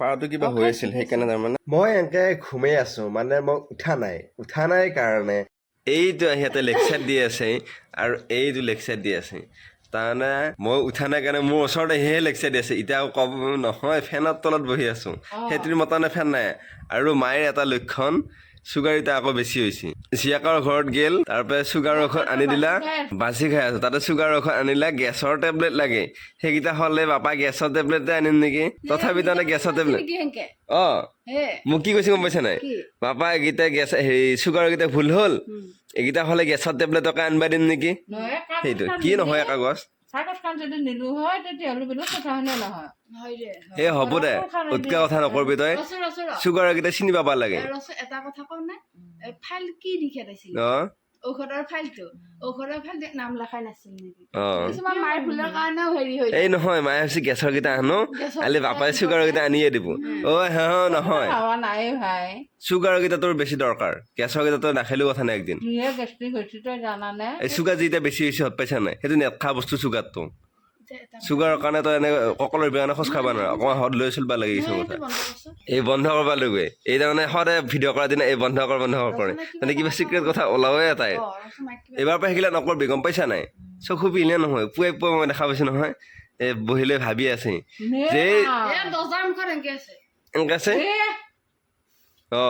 পাৰটো কিবা হৈ আছিল সেইকাৰণে তাৰমানে মই এনেকে ঘুমাই আছো মানে মই উঠা নাই। উঠা নাই কাৰণে। এইটো সিহঁতে লেকচাৰ দি আছে আৰু এইটো লেকচাৰ দি আছে। তাৰমানে মই উঠা নাই কাৰণে মোৰ ওচৰতে আহিহে লেকচাৰ দি আছে। এতিয়া ক'ব নহয় ফেনৰ তলত বহি আছো। সেইটোৰ মতানে ফেন নাই। আৰু মায়েৰ এটা লক্ষণ চুগাৰ এতিয়া আকৌ বেছি হৈছে। জীয়েকৰ ঘৰত গেল তাৰপৰা চুগাৰৰ ঔষধ আনি দিলা বাচি খাই আছো। তাতে চুগাৰৰ ঔষধ আনিলা গেছৰ টেবলেট লাগে। সেইকেইটা হ'লে বাপা গেছৰ টেবলেটে আনিম নেকি? তথাপি তাৰমানে গেছৰ টেবলেট অ। মোক কি কৈছে গম পাইছা নাই? বাপা এইকেইটা গেছ হেৰি চুগাৰৰ কেইটা ভুল হ'ল। এইকেইটা হ'লে গেছৰ টেবলেটকে আনিবা দিম নেকি? সেইটো কি নহয় কাগজ? যদি নিলো হয় তেতিয়াহ'লে বেলেগ কথা নহয়? হ'ব দে। উৎকা কথা নকৰবি তই। চুগাৰ কেইটা চিনি পাবা লাগে। এটা কথা কওঁ নে? ফাইল কি লিখা দিছিল অ। ঔষধৰ ফাইলটো। ঔষধৰ ফাইলটো নাম লেখাই নাছিল নেকি? কিছুমান মাৰ ভুলৰ কাৰণেও হেৰি হৈ এই নহয় মায়ে ভাবিছে গেছৰ কেইটা আনো আলি বাপাই চুগাৰৰ কেইটা আনিয়ে দিব। অ হে নহয়। নাই ভাই। চুগাৰৰ কেইটা তোৰ বেছি দৰকাৰ। গেছৰ কেইটা তই নাখালেও কথা নাই একদিন। হৈছে জানানে? এই চুগাৰ যেতিয়া বেছি হৈছে হত পাইছা নাই? সেইটো নেখা বস্তু চুগাৰটো। চুগাৰৰ কাৰণে তই এনে কঁকলৰ বিয়ানে খোজ খাব নোৱাৰা। অকণমান হদ লৈ চলিব লাগে কিছুমান কথা এই বন্ধ কৰিব লাগে এই তাৰমানে সদায় ভিডিঅ' কৰাৰ দিনা এই বন্ধ কৰ বন্ধ কৰ কৰে। মানে কিবা চিক্ৰেট কথা ওলাওৱে এটাই এইবাৰ পৰা শিকিলে নকৰবি গম পাইছা নাই? চকু পিলে নহয় পুৱাই পুৱাই মই দেখা পাইছো নহয়। এই বহি লৈ ভাবি আছে যে এনেকে আছে। অ।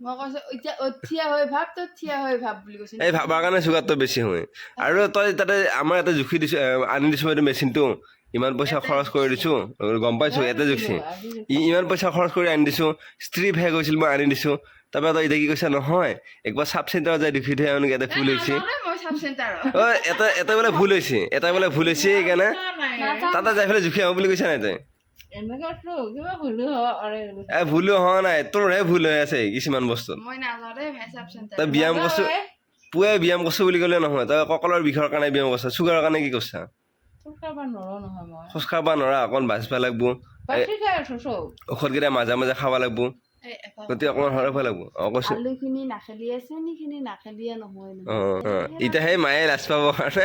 মই কৈছো এতিয়া অ, হৈ ভাব তই থিয় হৈ ভাব বুলি কৈছো। এই ভাবাৰ কাৰণে চুগাৰটো বেছি হয়। আৰু তই তাতে আমাৰ ইয়াতে জুখি দিছো আনি দিছো এইটো মেচিনটো। ইমান পইচা খৰচ কৰি দিছো। গম পাইছো ইয়াতে জুখিছে ই- ইমান পইচা খৰচ কৰি আনি দিছো। স্ত্ৰী ভেগ হৈছিল মই আনি দিছো। তাৰপৰা তই এতিয়া কি কৈছা নহয় একবাৰ চাব চেণ্টাৰত যাই জুখি থৈ আনো ইয়াতে ভুল হৈছে। অ এটা এটা বোলে ভুল হৈছে এটা বোলে ভুল হৈছে সেইকাৰণে তাতে যাই পেলাই জুখি আহো বুলি কৈছা নাই তই? ভুলো হয় এ ভুলো হোৱা নাই তোৰহে ভুল হৈ আছে কিছুমান চেণ্টাৰ তই ব্যায়াম কৰছো পুৱাই ব্যায়াম কৰছো বুলি ক'লে নহয় তই কঁকলৰ বিষৰ কাৰণে ব্যায়াম কৰছা চুগাৰৰ কাৰণে কি কৰছা? নৰো খোজ খাব নোৱাৰা অকণ বাচিব লাগব। ঔষধকেইটা মাজে মাজে খাব লাগব। গতিকে অকণমান সৰহ লাগব। অ কৈছো। আলুখিনি নাখেলিয়ে চেনিখিনি নাখেলিয়ে নহয়। এতিয়া সেই মায়ে লাজ কাৰণে।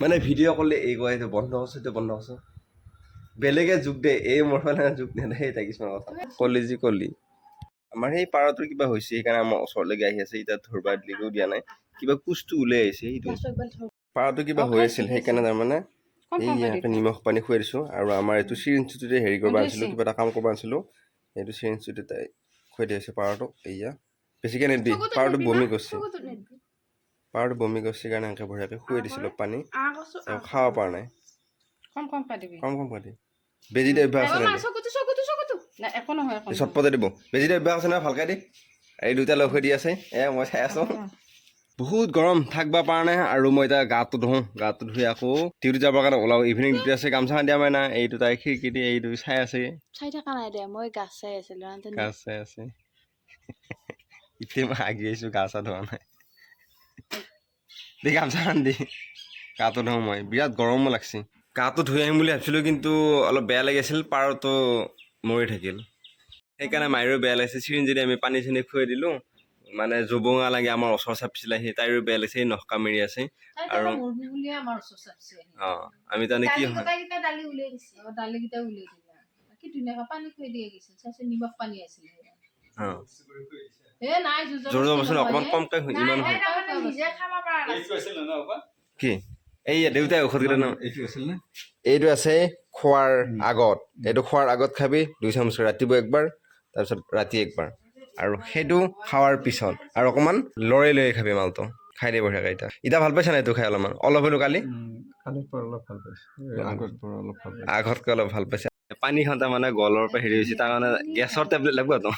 মানে ভিডিঅ' কৰিলে এই কয় বন্ধ কৰছো সেইটো বন্ধ কৰছো। বেলেগে যোগ দে এই মোৰ মানে যোগ নেদে কিছুমান কথা। কলি যি কলি। আমাৰ সেই পাৰটোৰ কিবা হৈছে সেইকাৰণে আমাৰ ওচৰলৈকে আহি আছে এতিয়া ধৰবা দিলেও দিয়া নাই। কিবা কোচটো ওলাই আহিছে সেইটো। পাৰটো কিবা হৈ আছিল সেইকাৰণে তাৰমানে ইয়াতে নিমখ পানী খুৱাই দিছোঁ। আৰু আমাৰ এইটো চিৰিঞ্জটোতে হেৰি কৰিব আনিছিলোঁ কিবা এটা কাম কৰিব আনিছিলোঁ। সেইটো চিৰিঞ্জটোতে তাই খুৱাই দি আছে পাৰটো এয়া বেছিকৈ চকুতো পাৰটো বমি কৰিছে। পাৰটো বমি কৰিছে কাৰণে এনেকৈ বঢ়িয়াকৈ খুৱাই দিছিলোঁ পানী। আৰু খাব পৰা নাই। কম কম পাতিবি কম কম খুৱাই বেজি দিয়া অভ্যাস আছে। চটপটে দিব। বেজি দিয়া অভ্যাস আছে নহয় ভালকৈ দি। এই দুটা লগ হৈ দি আছে। এ মই চাই আছোঁ। বহুত গৰম থাকিব পৰা নাই আৰু মই এতিয়া গাটো ধুওঁ গাটো ধুই আকৌ ডিউটি যাবৰ কাৰণে ওলাওঁ। ইভিনিং ডিউটি আছে গামোচা দিয়া মানে নাই এইটো তাই খিৰিকী দি এইটো চাই আছে। চাই থকা নাই দে মই গাছ চাই আছিলো গা চাই আছে। এতিয়া মই আগি আহিছোঁ গা চা ধোৱা নাই। দে গামোচা দি। গাটো ধুওঁ মই বিৰাট গৰমো লাগছে। গাটো ধুই আহিম বুলি ভাবিছিলোঁ কিন্তু অলপ বেয়া লাগি আছিল পাৰটো মৰি থাকিল। সেইকাৰণে মায়েৰো বেয়া লাগিছে। চিৰিঞ্জেদি আমি পানী চানী খুৱাই দিলোঁ। মানে জবঙা লাগে আমাৰ ওচৰ চাপিছিলে সেই তাইৰো লাগিছে এই নখ কামেৰি আছে। আৰু- অঁ আমি তাৰমানে কি হয়। গোটাইকেইটা দালি উলিয়াই দিছে দালিকেইটা কি ধুনীয়াকৈ পানী খুৱাই দিয়ে গৈছিল চাইছে নিমখ পানী আছিলে। অঁ। হে নাই জোৰ জোৰ জবৰচোন অকণমান কমকৈ ইমান হয়। কি? এই দেউতাই ঔষধকেইটা ন? এইটো আছিল নে? এইটো আছে খোৱাৰ আগত। এইটো খোৱাৰ আগত খাবি দুই চামুচ ৰাতিপুৱা একবাৰ তাৰপিছত ৰাতি একবাৰ। আৰু সেইটো খোৱাৰ পিছত আৰু অকণমান লৰাই লৈ খাবি মালটো। খাই দে বঢ়িয়াকৈ এতিয়া। এতিয়া ভালো পাইছা নাই এইটো খাই অলপমান? অলপ হ'লেও কালি? কালিৰ পৰা অলপ ভালো পাইছোঁ। এই আগৰ পৰা অলপ ভালো পাইছোঁ। আগতকৈ অলপ ভালো পাইছা। পানী খাওঁতে মানে গলৰ পৰা হেৰি হৈছে তাৰ কাৰণে গেছৰ টেবলেট লাগিব তো।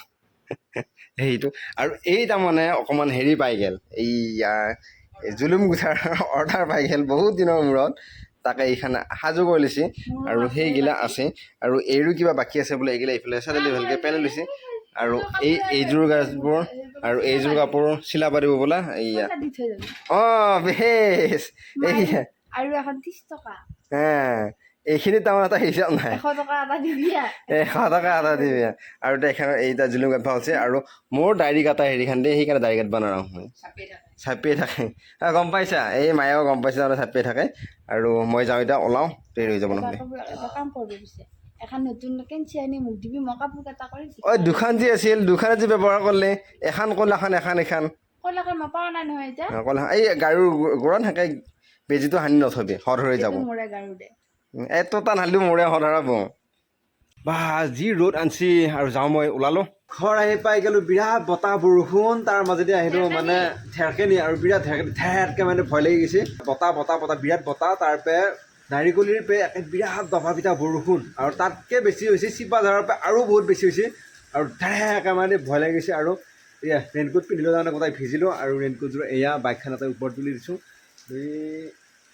সেইটো আৰু এই তাৰমানে অকণমান হেৰি পাই গ'ল এইয়া জুলুম গুঠাৰ অৰ্ডাৰ পাই গ'ল বহুত দিনৰ মূৰত। তাকে এইখানে সাজু কৰি লৈছে। আৰু সেইগিলা আছে। আৰু এইৰো কিবা বাকী আছে বোলে এইগিলা এইফালে চাদেলি ভালকৈ পেলাই লৈছে। আৰু এই এইযোৰ গাছবোৰ আৰু এইযোৰ কাপোৰ চিলাব দিব বোলা এইয়া। অঁ বেছ এইয়া। আৰু এখন ত্ৰিছ টকা। হা এইখিনি তাৰমানে এটা হিচাপ নাই। এশ টকা এটা দিবি আৰু। তেখেতৰ এইটা জুলুম কাটবা হৈছে আৰু মোৰ ডায়েৰী কাটা হেৰিখান দিয়ে সেইকাৰণে ডায়েৰী কাটবা নোৱাৰা মই চাপিয়ে থাকে। গম পাইছা? এই মায়েও গম পাইছে তাৰমানে চাপিয়ে থাকে। আৰু মই যাওঁ এতিয়া ওলাওঁ দেৰি হৈ যাব নহ'লে এখন নতুন কেঞ্চি আনি মোক দিবি মই কাপোৰ কেইটা কৰি ঐ দুখন যি আছিল দুখনে যি ব্যৱহাৰ কৰিলে এখন ক'লে এখন এখন। কলাকে মই পাৱা নাই নহয় এতিয়া। ক'লে এই গাড়ীৰ গৰণ থাকে বেজীটো সানি নথবি সৰ হৈ যাব। এইটো মোৰে গাৰু দে। এটো টান হালিও মোৰে সধাৰাব বা যি ৰ'দ আনছি আৰু যাওঁ মই ওলালো। ঘৰ আহি পাই গ'লো বিৰাট বতাহ বৰষুণ তাৰ মাজেদি আহিলো মানে ঠেৰকেনি আৰু বিৰাট ঠেৰকে মানে ভয় লাগি গৈছে। বতাহ বতাহ বতাহ বিৰাট বতাহ তাৰ পে নাৰিকলিৰ পে বিৰাট দবা পিঠা বৰষুণ। আৰু তাতকৈ বেছি হৈছে চিপাঝাৰৰ পৰা আৰু বহুত বেছি হৈছে। আৰু ঠেৰকে মানে ভয় লাগি গৈছে। আৰু এয়া ৰেইনকোট পিন্ধিলোঁ তাৰমানে গোটাই ভিজিলোঁ। আৰু ৰেইনকোটযোৰ এয়া বাইকখন এটা ওপৰত তুলি দিছোঁ।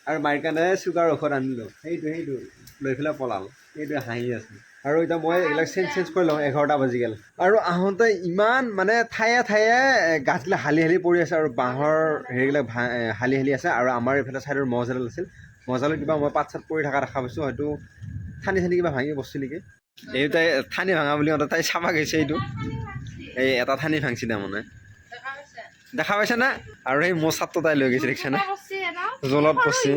আৰু মাৰ কাৰণে চুগাৰ ঔষধ আনিলোঁ। সেইটো সেইটো। লৈ পেলাই পলাল। সেইটোৱে হাঁহি আছে। আৰু এতিয়া মই এইবিলাক চেঞ্জ চেঞ্জ কৰি লওঁ। এঘাৰটা বাজি গ'ল। আৰু আহোঁতে ইমান মানে ঠায়ে ঠায়ে গাছবিলাক হালি হালি পৰি আছে। আৰু বাঁহৰ হেৰিবিলাক হালি হালি আছে। আৰু আমাৰ এইফালে ছাইডৰ মহ এডাল আছিল। মজালত কিবা মই পাত চাত পৰি থকা দেখা পাইছোঁ হয়তো ঠানি ঠানি কিবা ভাঙি বস্তু নেকি? এই তাই ঠানি ভাঙা বুলি কওঁতে তাই চাবা গৈছে এইটো। এই এটা ঠানি ভাঙছি তাৰমানে দেখা পাইছে না? আৰু সেই মোৰ চাতটো তাই লৈ গৈছে দেখিছে না? জলত পৰছি